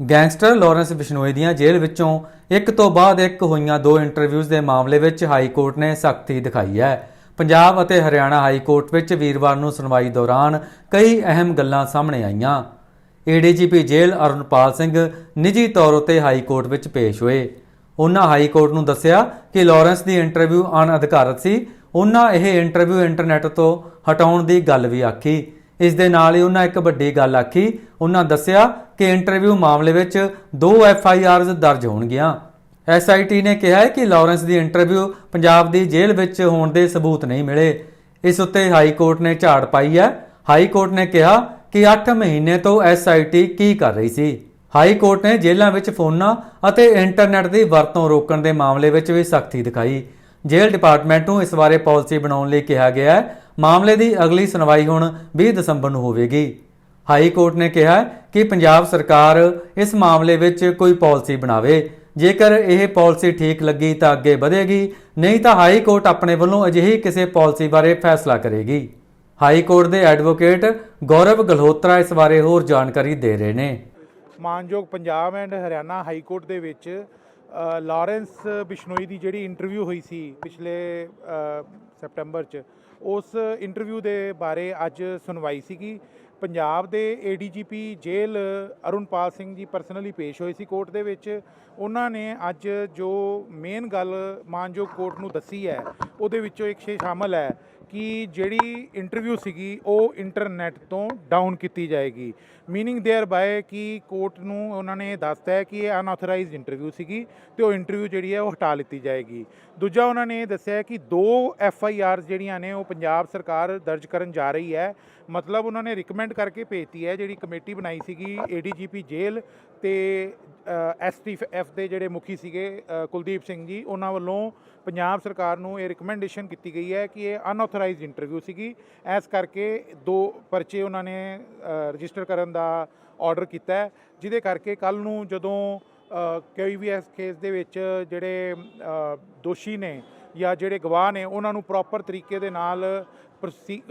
Gangster Lawrence Bishnoi ਦੀਆਂ ਜੇਲ੍ਹ ਵਿੱਚੋਂ ਇੱਕ ਤੋਂ ਬਾਅਦ ਇੱਕ ਹੋਈਆਂ ਦੋ ਇੰਟਰਵਿਊਜ਼ ਦੇ ਮਾਮਲੇ ਵਿੱਚ ਹਾਈ ਕੋਰਟ ਨੇ ਸਖਤੀ ਦਿਖਾਈ ਹੈ। ਪੰਜਾਬ ਅਤੇ ਹਰਿਆਣਾ ਹਾਈ ਕੋਰਟ ਵਿੱਚ ਵੀਰਵਾਰ ਨੂੰ ਸੁਣਵਾਈ ਦੌਰਾਨ ਕਈ ਅਹਿਮ ਗੱਲਾਂ ਸਾਹਮਣੇ ਆਈਆਂ। ਏਡੀਜੀਪੀ ਜੇਲ੍ਹ ਅਰੁਣਪਾਲ ਸਿੰਘ ਨਿੱਜੀ ਤੌਰ ਉਤੇ ਹਾਈ ਕੋਰਟ ਵਿੱਚ ਪੇਸ਼ ਹੋਏ। ਉਹਨਾਂ ਹਾਈ ਕੋਰਟ ਨੂੰ ਦੱਸਿਆ ਕਿ ਲਾਰੈਂਸ ਦੀ ਇੰਟਰਵਿਊ ਅਣਅਧਿਕਾਰਤ ਸੀ। ਉਹਨਾਂ ਇਹ ਇੰਟਰਵਿਊ ਇੰਟਰਨੈਟ ਤੋਂ ਹਟਾਉਣ ਦੀ ਗੱਲ ਵੀ ਆਖੀ। ਇਸ ਦੇ ਨਾਲ ਹੀ ਉਹਨਾਂ ਇੱਕ ਵੱਡੀ ਗੱਲ ਆਖੀ। ਉਹਨਾਂ ਦੱਸਿਆ ਕਿ ਇੰਟਰਵਿਊ ਮਾਮਲੇ ਵਿੱਚ ਦੋ ਐਫ ਆਈ ਆਰਜ਼ ਦਰਜ ਹੋਣਗੀਆਂ। ਐਸਆਈਟੀ ਨੇ ਕਿਹਾ ਹੈ ਕਿ ਲਾਰੈਂਸ ਦੀ ਇੰਟਰਵਿਊ ਪੰਜਾਬ ਦੀ ਜੇਲ੍ਹ ਵਿੱਚ ਹੋਣ ਦੇ ਸਬੂਤ ਨਹੀਂ ਮਿਲੇ। ਇਸ ਉੱਤੇ ਹਾਈ ਕੋਰਟ ਨੇ ਝਾੜ ਪਾਈ ਹੈ। ਹਾਈ ਕੋਰਟ ਨੇ ਕਿਹਾ ਕਿ 8 ਮਹੀਨੇ ਤੋਂ ਐਸਆਈਟੀ ਕੀ ਕਰ ਰਹੀ ਸੀ। ਹਾਈ ਕੋਰਟ ਨੇ ਜੇਲ੍ਹਾਂ ਵਿੱਚ ਫੋਨਾਂ ਅਤੇ ਇੰਟਰਨੈਟ ਦੀ ਵਰਤੋਂ ਰੋਕਣ ਦੇ ਮਾਮਲੇ ਵਿੱਚ ਵੀ ਸਖਤੀ ਦਿਖਾਈ। ਜੇਲ੍ਹ ਡਿਪਾਰਟਮੈਂਟ ਨੂੰ ਇਸ ਬਾਰੇ ਪਾਲਿਸੀ ਬਣਾਉਣ ਲਈ ਕਿਹਾ ਗਿਆ ਹੈ ਮਾਮਲੇ ਦੀ ਅਗਲੀ ਸੁਣਵਾਈ ਹੁਣ 20 ਦਸੰਬਰ ਨੂੰ ਹੋਵੇਗੀ। ਹਾਈ ਕੋਰਟ ਨੇ ਕਿਹਾ ਕਿ ਪੰਜਾਬ ਸਰਕਾਰ ਇਸ ਮਾਮਲੇ ਵਿੱਚ ਕੋਈ ਪਾਲਿਸੀ ਬਣਾਵੇ। ਜੇਕਰ ਇਹ ਪਾਲਿਸੀ ਠੀਕ ਲੱਗੀ ਤਾਂ ਅੱਗੇ ਵਧੇਗੀ ਨਹੀਂ ਤਾਂ ਹਾਈ ਕੋਰਟ ਆਪਣੇ ਵੱਲੋਂ ਅਜਿਹੀ ਕਿਸੇ ਪਾਲਿਸੀ ਬਾਰੇ ਫੈਸਲਾ ਕਰੇਗੀ। ਹਾਈ ਕੋਰਟ ਦੇ ਐਡਵੋਕੇਟ ਗੌਰਵ ਗਲਹੋਤਰਾ ਇਸ ਬਾਰੇ ਹੋਰ ਜਾਣਕਾਰੀ ਦੇ ਰਹੇ ਨੇ। ਮਾਨਯੋਗ Punjab and Haryana high court ਦੇ ਵਿੱਚ ਅ, ਲਾਰੈਂਸ ਬਿਸ਼ਨੋਈ ਦੀ ਜਿਹੜੀ ਇੰਟਰਵਿਊ ਹੋਈ ਸੀ ਪਿਛਲੇ ਅ, ਸੈਪਟੈਂਬਰ 'ਚ ਉਸ ਇੰਟਰਵਿਊ ਦੇ ਬਾਰੇ ਅੱਜ ਸੁਣਵਾਈ ਸੀਗੀ। ਪੰਜਾਬ ਦੇ ਏਡੀਜੀਪੀ ਜੇਲ੍ਹ ਅਰੁਣਪਾਲ ਸਿੰਘ ਜੀ ਪਰਸਨਲੀ ਪੇਸ਼ ਹੋਏ ਸੀ ਕੋਰਟ ਦੇ ਵਿੱਚ। ਉਹਨਾਂ ਨੇ ਅੱਜ ਜੋ ਮੇਨ ਗੱਲ ਮਾਨਯੋਗ ਕੋਰਟ ਨੂੰ ਦੱਸੀ ਹੈ, ਉਹਦੇ ਵਿੱਚੋਂ ਇੱਕ ਛੇ ਸ਼ਾਮਲ ਹੈ। ਕਿ ਜਿਹੜੀ ਇੰਟਰਵਿਊ ਸੀਗੀ ਉਹ ਇੰਟਰਨੈਟ ਤੋਂ ਡਾਊਨ ਕੀਤੀ ਜਾਏਗੀ ਮੀਨਿੰਗ देयर ਬਾਏ ਕਿ ਕੋਰਟ ਨੂੰ ਉਹਨਾਂ ਨੇ ਦੱਸਤਾ ਹੈ ਕਿ ਇਹ ਅਨਆਥੋਰਾਈਜ਼ਡ ਇੰਟਰਵਿਊ ਸੀਗੀ ਤੇ ਉਹ ਇੰਟਰਵਿਊ ਜਿਹੜੀ ਹੈ ਉਹ ਹਟਾ ਲਿੱਤੀ ਜਾਏਗੀ ਦੂਜਾ ਉਹਨਾਂ ਨੇ ਇਹ ਦੱਸਿਆ ਹੈ ਕਿ ਦੋ ਐਫ ਆਈ ਆਰ ਜਿਹੜੀਆਂ ਨੇ ਉਹ ਪੰਜਾਬ ਸਰਕਾਰ ਦਰਜ ਕਰਨ ਜਾ ਰਹੀ ਹੈ ਮਤਲਬ ਉਹਨਾਂ ਨੇ ਰਿਕਮੈਂਡ ਕਰਕੇ ਭੇਜਤੀ ਹੈ ਜਿਹੜੀ ਕਮੇਟੀ ਬਣਾਈ ਸੀਗੀ ਏਡੀਜੀਪੀ ਜੇਲ੍ਹ ਤੇ ਐਸਟੀਐਫ ਦੇ ਜਿਹੜੇ ਮੁਖੀ ਸੀਗੇ ਕੁਲਦੀਪ ਸਿੰਘ ਜੀ ਉਹਨਾਂ ਵੱਲੋਂ ਪੰਜਾਬ ਸਰਕਾਰ ਨੂੰ ਇਹ ਰਿਕਮੈਂਡੇਸ਼ਨ ਕੀਤੀ ਗਈ ਹੈ ਕਿ ਇਹ ਅਨਆਥੋਰਾਈਜ਼ਡ ਇੰਟਰਵਿਊ ਸੀਗੀ। ਐਸ ਕਰਕੇ ਦੋ ਪਰਚੇ ਉਹਨਾਂ ਨੇ ਰਜਿਸਟਰ ਕਰਨ ਦਾ ਆਰਡਰ ਕੀਤਾ ਜਿਹਦੇ ਕਰਕੇ ਕੱਲ ਨੂੰ ਜਦੋਂ ਅ, ਕੋਈ ਵੀ ਇਸ ਕੇਸ ਦੇ ਵਿੱਚ ਜਿਹੜੇ ਦੋਸ਼ੀ ਨੇ ਜਾਂ ਜਿਹੜੇ ਗਵਾਹ ਨੇ ਉਹਨਾਂ ਨੂੰ ਪ੍ਰੋਪਰ ਤਰੀਕੇ ਦੇ ਨਾਲ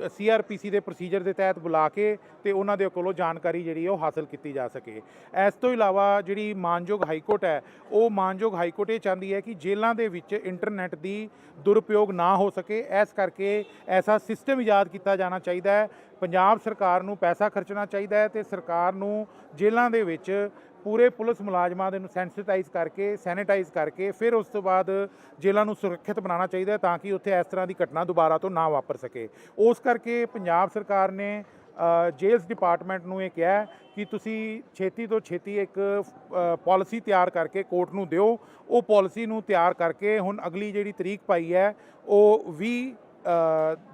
ਸੀਆਰਪੀਸੀ ਦੇ ਪ੍ਰੋਸੀਜਰ ਦੇ ਤਹਿਤ ਬੁਲਾ ਕੇ ਤੇ ਉਹਨਾਂ ਦੇ ਕੋਲੋਂ ਜਾਣਕਾਰੀ ਜਿਹੜੀ ਉਹ ਹਾਸਲ ਕੀਤੀ ਜਾ ਸਕੇ। ਇਸ ਤੋਂ ਇਲਾਵਾ ਜਿਹੜੀ ਮਾਨਯੋਗ ਹਾਈ ਕੋਰਟ ਹੈ, ਉਹ ਮਾਨਯੋਗ ਹਾਈ ਕੋਰਟ ਇਹ ਚਾਹੁੰਦੀ ਹੈ ਕਿ ਜੇਲ੍ਹਾਂ ਦੇ ਵਿੱਚ ਇੰਟਰਨੈਟ ਦੀ ਦੁਰਉਪਯੋਗ ਨਾ ਹੋ ਸਕੇ। ਇਸ ਕਰਕੇ ਐਸਾ ਸਿਸਟਮ ਇਜਾਦ ਕੀਤਾ ਜਾਣਾ ਚਾਹੀਦਾ ਹੈ। ਪੰਜਾਬ ਸਰਕਾਰ ਨੂੰ ਪੈਸਾ ਖਰਚਣਾ ਚਾਹੀਦਾ ਹੈ ਤੇ ਸਰਕਾਰ ਨੂੰ ਜੇਲ੍ਹਾਂ ਦੇ ਵਿੱਚ ਪੂਰੇ ਪੁਲਿਸ ਮੁਲਾਜ਼ਮਾਂ ਦੇ ਨੂੰ ਸੈਂਸਿਟਾਈਜ਼ ਕਰਕੇ, ਸੈਨੀਟਾਈਜ਼ ਕਰਕੇ ਫਿਰ ਉਸ ਤੋਂ ਬਾਅਦ ਜੇਲ੍ਹਾਂ ਨੂੰ ਸੁਰੱਖਿਅਤ ਬਣਾਉਣਾ ਚਾਹੀਦਾ ਹੈ ਤਾਂ ਕਿ ਉੱਥੇ ਇਸ ਤਰ੍ਹਾਂ ਦੀ ਘਟਨਾ ਦੁਬਾਰਾ ਤੋਂ ਨਾ ਵਾਪਰ ਸਕੇ। ਉਸ ਕਰਕੇ ਪੰਜਾਬ ਸਰਕਾਰ ਨੇ ਜੇਲਸ ਡਿਪਾਰਟਮੈਂਟ ਨੂੰ ਇਹ ਕਿਹਾ ਕਿ ਤੁਸੀਂ ਛੇਤੀ ਤੋਂ ਛੇਤੀ ਇੱਕ ਪਾਲਿਸੀ ਤਿਆਰ ਕਰਕੇ ਕੋਰਟ ਨੂੰ ਦਿਓ। ਉਹ ਪਾਲਿਸੀ ਨੂੰ ਤਿਆਰ ਕਰਕੇ ਹੁਣ ਅਗਲੀ ਜਿਹੜੀ ਤਰੀਕ ਪਾਈ ਹੈ, ਉਹ 20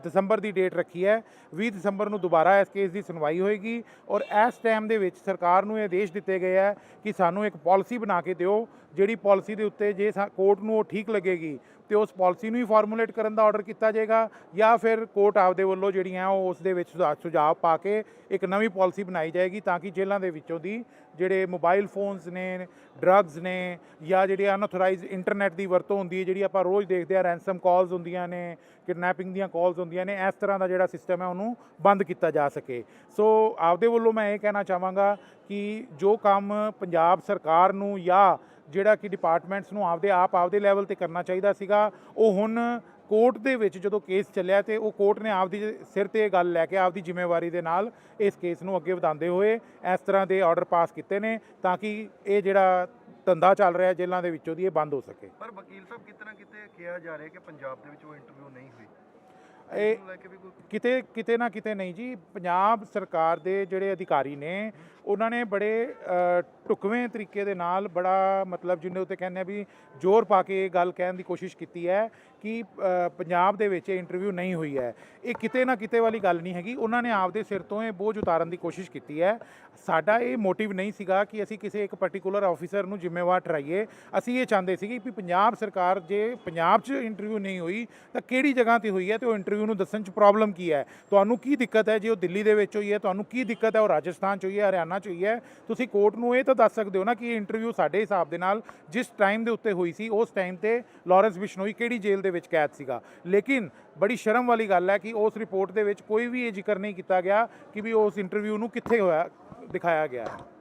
ਦਸੰਬਰ ਦੀ ਡੇਟ ਰੱਖੀ ਹੈ। 20 ਦਸੰਬਰ ਨੂੰ ਦੁਬਾਰਾ ਇਸ ਕੇਸ ਦੀ ਸੁਣਵਾਈ ਹੋਏਗੀ ਔਰ ਇਸ ਟਾਈਮ ਦੇ ਵਿੱਚ ਸਰਕਾਰ ਨੂੰ ਇਹ ਆਦੇਸ਼ ਦਿੱਤੇ ਗਏ ਹੈ ਕਿ ਸਾਨੂੰ ਇੱਕ ਪਾਲਿਸੀ ਬਣਾ ਕੇ ਦਿਓ, ਜਿਹੜੀ ਪਾਲਿਸੀ ਦੇ ਉੱਤੇ ਜੇ ਕੋਰਟ ਨੂੰ ਉਹ ਠੀਕ ਲੱਗੇਗੀ ਤੇ ਉਸ ਪਾਲਿਸੀ ਨੂੰ ਹੀ ਫਾਰਮੂਲੇਟ ਕਰਨ ਦਾ ਆਰਡਰ ਕੀਤਾ ਜਾਏਗਾ ਜਾਂ ਫਿਰ ਕੋਰਟ ਆਪਦੇ ਵੱਲੋਂ ਜਿਹੜੀਆਂ ਉਹ ਉਸ ਦੇ ਵਿੱਚ ਸੁਝਾਅ ਸੁਝਾਅ ਪਾ ਕੇ ਇੱਕ ਨਵੀਂ ਪਾਲਿਸੀ ਬਣਾਈ ਜਾਏਗੀ ਤਾਂ ਕਿ ਜੇਲ੍ਹਾਂ ਦੇ ਵਿੱਚੋਂ ਦੀ ਜਿਹੜੇ ਮੋਬਾਈਲ ਫੋਨਸ ਨੇ ਡਰੱਗਸ ਨੇ ਜਾਂ ਜਿਹੜੇ ਅਨਆਥੋਰਾਈਜ਼ਡ ਇੰਟਰਨੈਟ ਦੀ ਵਰਤੋਂ ਹੁੰਦੀ ਹੈ, ਜਿਹੜੀ ਆਪਾਂ ਰੋਜ਼ ਦੇਖਦੇ ਆ ਰੈਂਸਮ ਕਾਲਸ ਹੁੰਦੀਆਂ ਨੇ ਕਿਡਨੈਪਿੰਗ ਦੀਆਂ ਕਾਲਸ ਹੁੰਦੀਆਂ ਨੇ, ਇਸ ਤਰ੍ਹਾਂ ਦਾ ਜਿਹੜਾ ਸਿਸਟਮ ਹੈ ਉਹਨੂੰ ਬੰਦ ਕੀਤਾ ਜਾ ਸਕੇ। ਸੋ ਆਪਦੇ ਵੱਲੋਂ ਮੈਂ ਇਹ ਕਹਿਣਾ ਚਾਹਾਂਗਾ ਕਿ ਜੋ ਕੰਮ ਪੰਜਾਬ ਸਰਕਾਰ ਨੂੰ ਜਾਂ ਜਿਹੜਾ ਕਿ ਡਿਪਾਰਟਮੈਂਟਸ ਨੂੰ ਆਪਦੇ ਆਪ ਆਪਦੇ ਲੈਵਲ ਤੇ ਕਰਨਾ ਚਾਹੀਦਾ ਸੀਗਾ, ਉਹ ਹੁਣ ਕੋਰਟ ਦੇ ਵਿੱਚ ਜਦੋਂ ਕੇਸ ਚੱਲਿਆ ਤੇ ਉਹ ਕੋਰਟ ਨੇ ਆਪਦੀ ਸਿਰ ਤੇ ਇਹ ਗੱਲ ਲੈ ਕੇ ਆਪਦੀ ਜ਼ਿੰਮੇਵਾਰੀ ਦੇ ਨਾਲ ਇਸ ਕੇਸ ਨੂੰ ਅੱਗੇ ਵਧਾਉਂਦੇ ਹੋਏ ਇਸ ਤਰ੍ਹਾਂ ਦੇ ਆਰਡਰ ਪਾਸ ਕੀਤੇ ਨੇ ਤਾਂ ਕਿ ਇਹ ਜਿਹੜਾ ਧੰਦਾ ਚੱਲ ਰਿਹਾ ਜੇਲ੍ਹਾਂ ਦੇ ਵਿੱਚੋਂ ਦੀ ਇਹ ਬੰਦ ਹੋ ਸਕੇ। ਪਰ ਵਕੀਲ ਸਾਹਿਬ ਕਿਤੇ ਨਾ ਕਿਤੇ ਕਿਹਾ ਜਾ ਰਿਹਾ ਕਿ ਪੰਜਾਬ ਦੇ ਵਿੱਚ ਉਹ ਇੰਟਰਵਿਊ ਨਹੀਂ ਹੋਈ? ਇਹ ਕਿਤੇ ਕਿਤੇ ਨਾ ਕਿਤੇ ਨਹੀਂ ਜੀ ਪੰਜਾਬ ਸਰਕਾਰ ਦੇ ਜਿਹੜੇ ਅਧਿਕਾਰੀ ਨੇ ਉਹਨਾਂ ਨੇ ਬੜੇ ਅ, ਢੁਕਵੇਂ ਤਰੀਕੇ ਦੇ ਨਾਲ ਬੜਾ ਮਤਲਬ ਜਿਹਨੇ ਉੱਤੇ ਕਹਿੰਦੇ ਆ ਵੀ ਜ਼ੋਰ ਪਾ ਕੇ ਇਹ ਗੱਲ ਕਹਿਣ ਦੀ ਕੋਸ਼ਿਸ਼ ਕੀਤੀ ਹੈ ਕਿ ਪੰਜਾਬ ਦੇ ਵਿੱਚ ਇਹ ਇੰਟਰਵਿਊ ਨਹੀਂ ਹੋਈ ਹੈ। ਇਹ ਕਿਤੇ ਨਾ ਕਿਤੇ ਵਾਲੀ ਗੱਲ ਨਹੀਂ ਹੈਗੀ। ਉਹਨਾਂ ਨੇ ਆਪਦੇ ਸਿਰ ਤੋਂ ਇਹ ਬੋਝ ਉਤਾਰਨ ਦੀ ਕੋਸ਼ਿਸ਼ ਕੀਤੀ ਹੈ। ਸਾਡਾ ਇਹ ਮੋਟਿਵ ਨਹੀਂ ਸੀਗਾ ਕਿ ਅਸੀਂ ਕਿਸੇ ਇੱਕ ਪਾਰਟਿਕੂਲਰ ਆਫੀਸਰ ਨੂੰ ਜ਼ਿੰਮੇਵਾਰ ਠਹਿਰਾਈਏ। ਅਸੀਂ ਇਹ ਚਾਹੁੰਦੇ ਸੀਗੇ ਕਿ ਪੰਜਾਬ ਸਰਕਾਰ ਜੇ ਪੰਜਾਬ 'ਚ ਇੰਟਰਵਿਊ ਨਹੀਂ ਹੋਈ, ਤਾਂ ਕਿਹੜੀ ਜਗ੍ਹਾ ਤੇ ਹੋਈ ਹੈ ਤੇ ਉਹ ਇੰਟਰਵਿਊ ਨੂੰ ਦੱਸਣ 'ਚ ਪ੍ਰੋਬਲਮ ਕੀ ਹੈ? ਤੁਹਾਨੂੰ ਕੀ ਦਿੱਕਤ ਹੈ? ਜੇ ਉਹ ਦਿੱਲੀ ਦੇ ਵਿੱਚ ਹੋਈ ਹੈ, ਤੁਹਾਨੂੰ ਕੀ ਦਿੱਕਤ ਹੈ? ਉਹ ਰਾਜਸਥਾਨ 'ਚ ਹੋਈ ਹੈ, ਹਰਿਆਣਾ 'ਚ ਹੋਈ ਹੈ? ਤੁਸੀਂ ਕੋਰਟ ਨੂੰ ਇਹ ਤਾਂ ਦੱਸ ਸਕਦੇ ਹੋ ਨਾ ਕਿ ਇਹ ਇੰਟਰਵਿਊ ਸਾਡੇ ਹਿਸਾਬ ਦੇ ਨਾਲ ਜਿਸ ਟਾਈਮ ਦੇ ਉੱਤੇ ਹੋਈ ਸੀ, ਉਸ ਟਾਈਮ ਤੇ ਲਾਰੈਂਸ ਬਿਸ਼ਨੋਈ ਕਿਹੜੀ ਜੇਲ੍ਹ ਦੇ ਵਿੱਚ ਕੈਦ ਸੀਗਾ। ਲੇਕਿਨ ਬੜੀ ਸ਼ਰਮ ਵਾਲੀ ਗੱਲ ਹੈ ਕਿ ਉਸ ਰਿਪੋਰਟ ਦੇ ਵਿੱਚ ਕੋਈ ਵੀ ਇਹ ਜ਼ਿਕਰ ਨਹੀਂ ਕੀਤਾ ਗਿਆ ਕਿ ਵੀ ਉਸ ਇੰਟਰਵਿਊ ਨੂੰ ਕਿੱਥੇ ਹੋਇਆ, ਦਿਖਾਇਆ ਗਿਆ। ਹੈ